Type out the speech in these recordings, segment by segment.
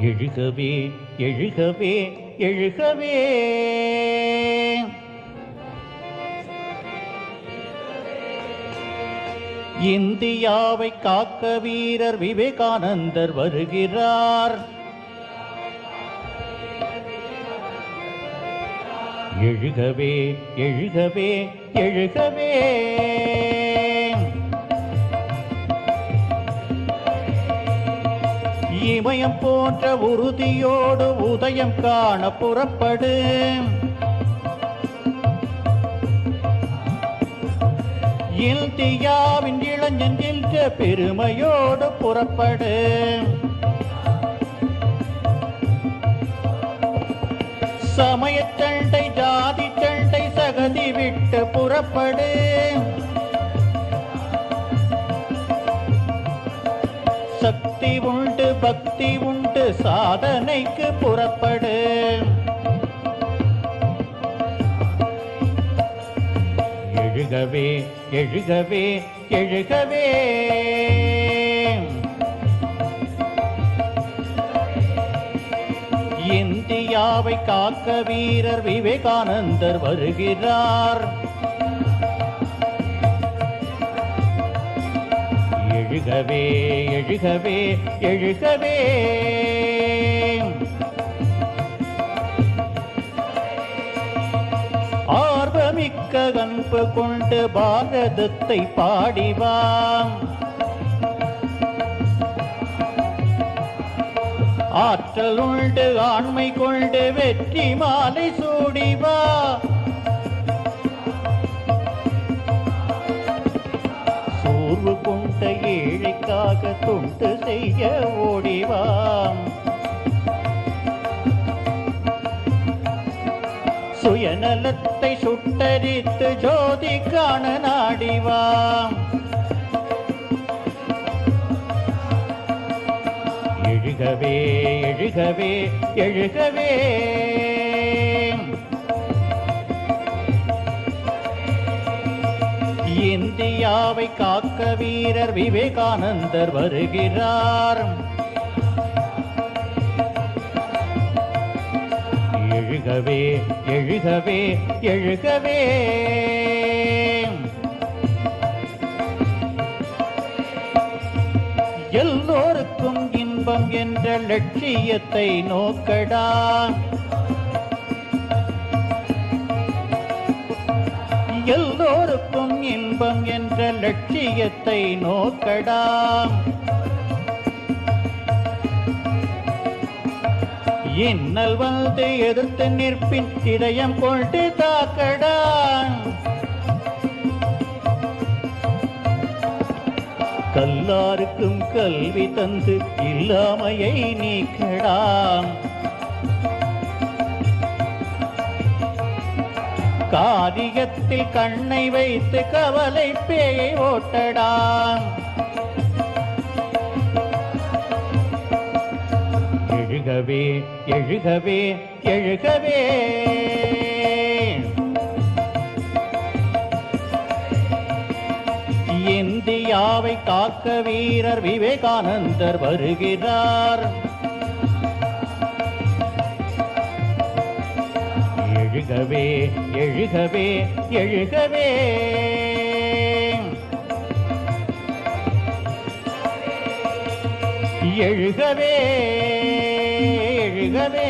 எழுகவே எழுகவே எழுகவே. இந்தியாவை காக்க வீரர் விவேகானந்தர் வருகிறார். எழுகவே எழுகவே எழுகவே. இமயம் போன்ற உறுதியோடு உதயம் காண புறப்படு. இந்தியாவின் இளைஞன் என்ற பெருமையோடு புறப்படு. சமயச் சண்டை ஜாதி சண்டை சகதி விட்டு புறப்படு. சக்தி உண்டு பக்தி உண்டு சாதனைக்கு புறப்படு. எழுகவே எழுகவே எழுகவே. இந்தியாவை காக்க வீரர் விவேகானந்தர் வருகிறார். எழுகவே எழுகவே எழுகவே. ஆர்வமிக்க அன்பு கொண்டு பாரதத்தை பாடிவாம். ஆற்றல் உண்டு ஆண்மை கொண்டு வெற்றி மாலை சூடிவாம். ஏழைக்காக தொண்டு செய்ய ஓடிவாம். சுயநலத்தை சுட்டரித்து ஜோதி காண நாடிவாம். எழுகவே எழுகவே எழுகவே. இந்தியாவை காக்க வீரர் விவேகானந்தர் வருகிறார். எழுகவே எழுகவே எழுகவே. எல்லோருக்கும் இன்பம் என்ற லட்சியத்தை நோக்கடா. எல்லோருக்கும் இன்பம் என்ற லட்சியத்தை நோக்கடா. இன்னல் வந்து எதிர்த்து நிற்பின் இதயம் கொண்டு தாக்கடான் கல்லாருக்கும் கல்வி தந்து இல்லாமையை நீக்கடாம் காரியத்தில் கண்ணை வைத்து கவலை பேயை ஓட்டடா. எழுகவே எழுகவே எழுகவே. இந்தியாவை காக்க வீரர் விவேகானந்தர் வருகிறார். எழுகவே எழுகவே எழுகவே. எழுகவே எழுகவே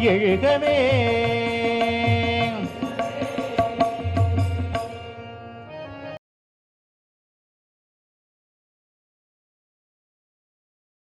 எழுகவே.